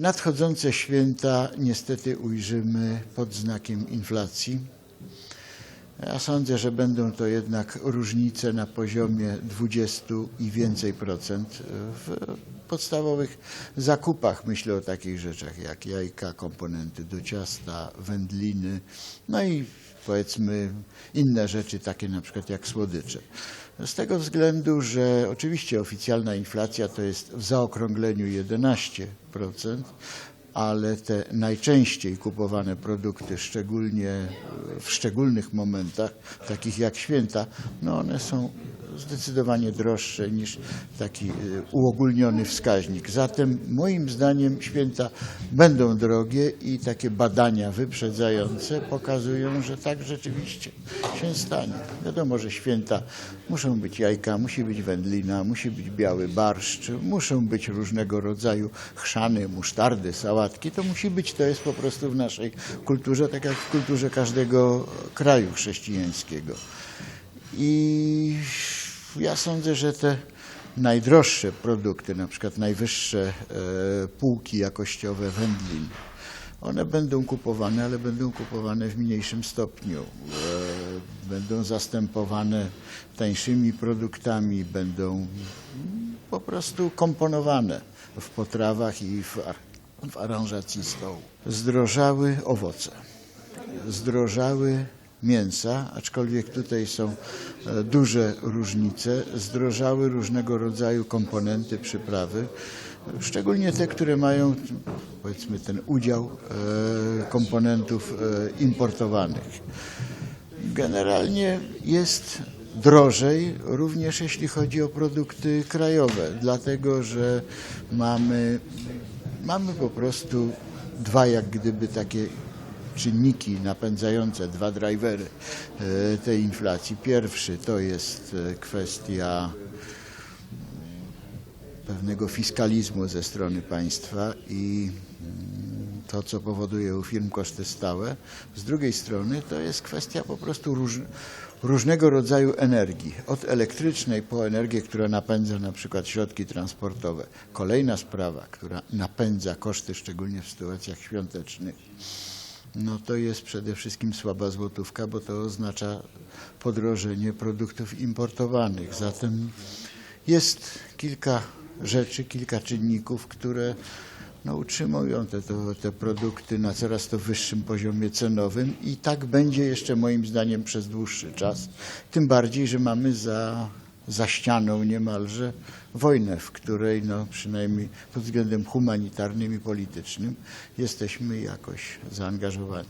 Nadchodzące święta niestety ujrzymy pod znakiem inflacji. Ja sądzę, że będą to jednak różnice na poziomie 20 i więcej procent w podstawowych zakupach. Myślę o takich rzeczach jak jajka, komponenty do ciasta, wędliny, no i powiedzmy inne rzeczy takie na przykład jak słodycze. Z tego względu, że oczywiście oficjalna inflacja to jest w zaokrągleniu 11%, ale te najczęściej kupowane produkty, szczególnie w szczególnych momentach, takich jak święta, no one są zdecydowanie droższe niż taki y, uogólniony wskaźnik. Zatem moim zdaniem święta będą drogie i takie badania wyprzedzające pokazują, że tak rzeczywiście się stanie. Wiadomo, że święta muszą być jajka, musi być wędlina, musi być biały barszcz, muszą być różnego rodzaju chrzany, musztardy, sałatki. To musi być, to jest po prostu w naszej kulturze, tak jak w kulturze każdego kraju chrześcijańskiego. I ja sądzę, że te najdroższe produkty, na przykład najwyższe e, półki jakościowe wędlin, one będą kupowane, ale będą kupowane w mniejszym stopniu. E, Będą zastępowane tańszymi produktami, będą mm, po prostu komponowane w potrawach i w, w aranżacji stołu. Zdrożały owoce zdrożały mięsa, aczkolwiek tutaj są e, duże różnice, zdrożały różnego rodzaju komponenty, przyprawy, szczególnie te, które mają powiedzmy ten udział e, komponentów e, importowanych. Generalnie jest drożej również jeśli chodzi o produkty krajowe, dlatego że mamy, mamy po prostu dwa jak gdyby takie czynniki napędzające, dwa drivery e, tej inflacji. Pierwszy to jest e, kwestia pewnego fiskalizmu ze strony państwa i mm, to, co powoduje u firm koszty stałe. Z drugiej strony to jest kwestia po prostu róż, różnego rodzaju energii, od elektrycznej po energię, która napędza na przykład środki transportowe. Kolejna sprawa, która napędza koszty, szczególnie w sytuacjach świątecznych, no to jest przede wszystkim słaba złotówka, bo to oznacza podrożenie produktów importowanych. Zatem jest kilka rzeczy, kilka czynników, które no, utrzymują te, to, te produkty na coraz to wyższym poziomie cenowym i tak będzie jeszcze moim zdaniem przez dłuższy czas. Tym bardziej, że mamy za, za ścianą niemalże wojnę, w której no, przynajmniej pod względem humanitarnym i politycznym jesteśmy jakoś zaangażowani.